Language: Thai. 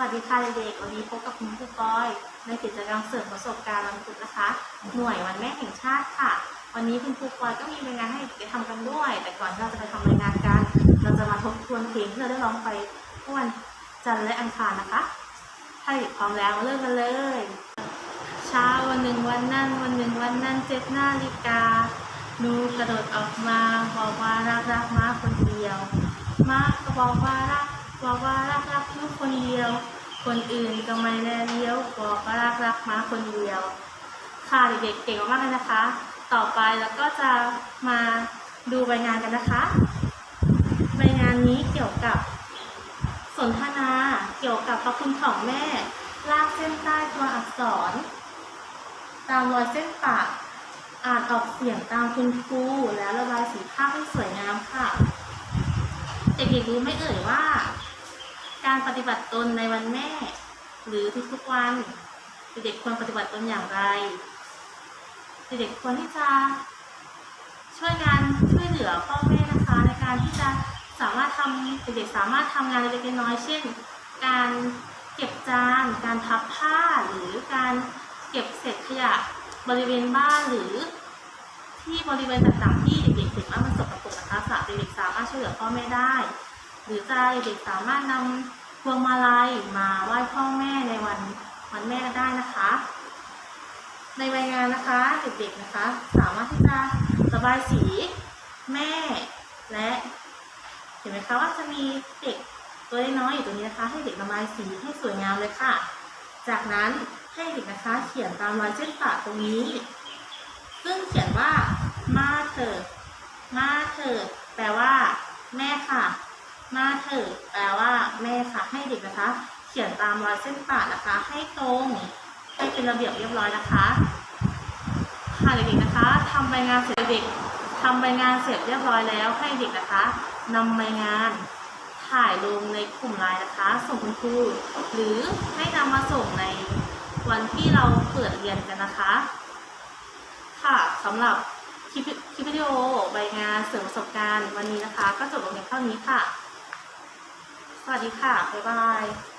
วัสดีค่ะเด็กๆวันนี้พบกับคุณครูก้อย ในกิจกรรมเสริมประสบการณ์วันพุธนะคะ หน่วยวันแม่แห่งชาติค่ะ วันนี้คุณครูก้อยก็มีรายงานให้เด็กๆทำกันด้วย แต่ก่อนที่เราจะไปทำรายงานกัน เราจะมาทบทวนเพลงที่เราได้ร้องไปเมื่อวันจันทร์และอังคารนะคะถ้าเด็กพร้อมแล้วเริ่มกันเลย เช้าวันหนึ่งวันนั้นวันหนึ่งวันนั้นเจ็ดนาฬิกาหนูกระโดดออกมาบอกว่ารักรักมาคนเดียวมาก็บอกว่ารัก บอกว่ารักรักหนูคนเดียว คนอื่นก็ไม่แลเลี้ยวบอกว่ารักรักมาคนเดียว ค่ะเด็กๆเก่งมากเลยนะคะ ต่อไปแล้วก็จะมาดูใบงานกันนะคะ ใบงานนี้เกี่ยวกับสนทนาเกี่ยวกับพระคุณของแม่ ลากเส้นใต้ตัวอักษร ตามรอยเส้นปากอ่านออกเสียงตามคุณครูแล้วระบายสีภาพให้สวยงามค่ะ เด็กๆรู้ไหมเอ่ยว่า ฏิบัติตนในวันแม่ หรือทุกๆวันเด็กควรปฏิบัติตนอย่างไร เด็กควรที่จะช่วยงานช่วยเหลือพ่อแม่นะคะ ในการที่จะสามารถทำเด็กสามารถทำงานเล็กๆน้อยๆเช่น การเก็บจาน การพับผ้าหรือการเก็บเศษขยะบริเวณบ้านหรือ ที่บริเวณต่างๆที่เด็กๆเห็นว่ามันสกปรกนะคะสามเด็กสามารถช่วยเหลือพ่อแม่ได้ หรือจะเด็กสามารถนำ พวงมาลัยมาไหว้พ่อแม่ในวันวันแม่ได้นะคะ ในใบงานนะคะเด็กๆนะคะ สามารถที่จะระบายสีแม่และเห็นไหมคะว่าจะมีเด็กตัวน้อยอยู่ตรงนี้นะคะ ให้เด็กระบายสีให้สวยงามเลยค่ะ จากนั้นให้เด็กนะคะ เขียนตามรอยเส้นปากตรงนี้ ซึ่งเขียนว่ามาเถิดมาเถิดแปลว่า แม่ค่ะ มาเถิดแปลว่าแม่ค่ะ ให้เด็กนะคะ เขียนตามรอยเส้นปากนะคะ ให้ตรง ให้เป็นระเบียบเรียบร้อยนะคะ ค่ะเด็กๆนะคะทำใบงานเสร็จเด็กทำใบงานเสร็จเรียบร้อยแล้ว ให้เด็กนะคะนำใบงานถ่ายลงในกลุ่มไลน์นะคะ ส่งคุณครูหรือให้นำมาส่งในวันที่เราเปิดเรียนกันนะคะ ค่ะสำหรับคลิปคลิปวิดีโอใบงานเสริมประสบการณ์วันนี้นะคะ ก็จบลงเพียงเท่านี้ค่ะ สวัสดีค่ะ บ๊ายบาย